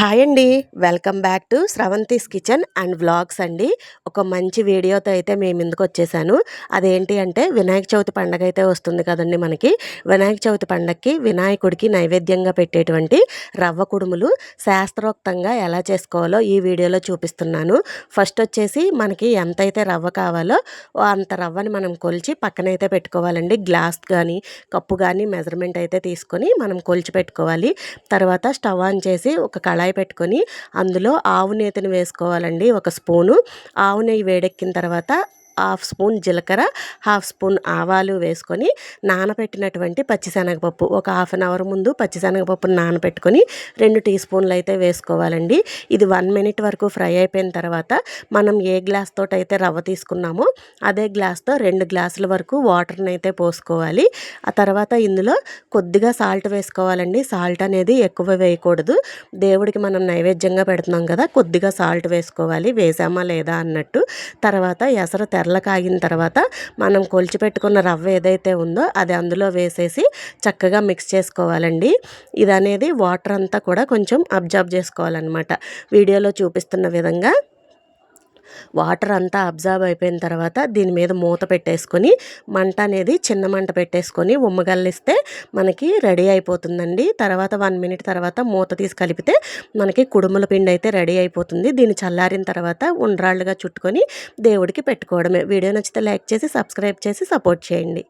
Hi అండి. Welcome back to Sravanthi's kitchen and vlogs అండి. ఒక మంచి వీడియోతో అయితే మేము ఇందుకు వచ్చేసాను. అదేంటి అంటే వినాయక చవితి పండగ అయితే వస్తుంది కదండి మనకి. వినాయక చవితి పండగకి వినాయకుడికి నైవేద్యంగా పెట్టేటువంటి రవ్వ కుడుములు శాస్త్రోక్తంగా ఎలా చేసుకోవాలో ఈ వీడియోలో చూపిస్తున్నాను. ఫస్ట్ వచ్చేసి మనకి ఎంతైతే రవ్వ కావాలో అంత రవ్వని మనం కొలిచి పక్కనైతే పెట్టుకోవాలండి. గ్లాస్ కానీ కప్పు కానీ మెజర్మెంట్ అయితే తీసుకొని మనం కొలిచి పెట్టుకోవాలి. తర్వాత స్టవ్ ఆన్ చేసి ఒక కళాయి పెట్టుకొని అందులో ఆవు నేతిని వేసుకోవాలండి ఒక స్పూను. ఆవు నెయ్యి వేడెక్కిన తర్వాత హాఫ్ స్పూన్ జీలకర్ర హాఫ్ స్పూన్ ఆవాలు వేసుకొని నానబెట్టినటువంటి పచ్చిశనగపప్పు. ఒక హాఫ్ అన్ అవర్ ముందు పచ్చిశనగపప్పును నానబెట్టుకొని రెండు టీ స్పూన్లు అయితే వేసుకోవాలండి. ఇది వన్ మినిట్ వరకు ఫ్రై అయిపోయిన తర్వాత మనం ఏ గ్లాస్ తోటి అయితే రవ్వ తీసుకున్నామో అదే గ్లాస్తో రెండు గ్లాసుల వరకు వాటర్ని అయితే పోసుకోవాలి. ఆ తర్వాత ఇందులో కొద్దిగా సాల్ట్ వేసుకోవాలండి. సాల్ట్ అనేది ఎక్కువ వేయకూడదు. దేవుడికి మనం నైవేద్యంగా పెడుతున్నాం కదా కొద్దిగా సాల్ట్ వేసుకోవాలి. వేసామా లేదా అన్నట్టు. తర్వాత ఎసరు తెర తెరల కాగిన తర్వాత మనం కొలిచిపెట్టుకున్న రవ్వ ఏదైతే ఉందో అది అందులో వేసేసి చక్కగా మిక్స్ చేసుకోవాలండి. ఇది అనేది వాటర్ అంతా కూడా కొంచెం అబ్జర్వ్ చేసుకోవాలన్నమాట. వీడియోలో చూపిస్తున్న విధంగా వాటర్ అంతా అబ్జర్వ్ అయిపోయిన తర్వాత దీని మీద మూత పెట్టేసుకొని మంట అనేది చిన్న మంట పెట్టేసుకొని ఉమ్మగల్లిస్తే మనకి రెడీ అయిపోతుందండి. తర్వాత వన్ మినిట్ తర్వాత మూత తీసి కలిపితే మనకి కుడుముల పిండి అయితే రెడీ అయిపోతుంది. దీన్ని చల్లారిన తర్వాత ఉండ్రాళ్ళుగా చుట్టుకొని దేవుడికి పెట్టుకోవడమే. వీడియో నచ్చితే లైక్ చేసి సబ్స్క్రైబ్ చేసి సపోర్ట్ చేయండి.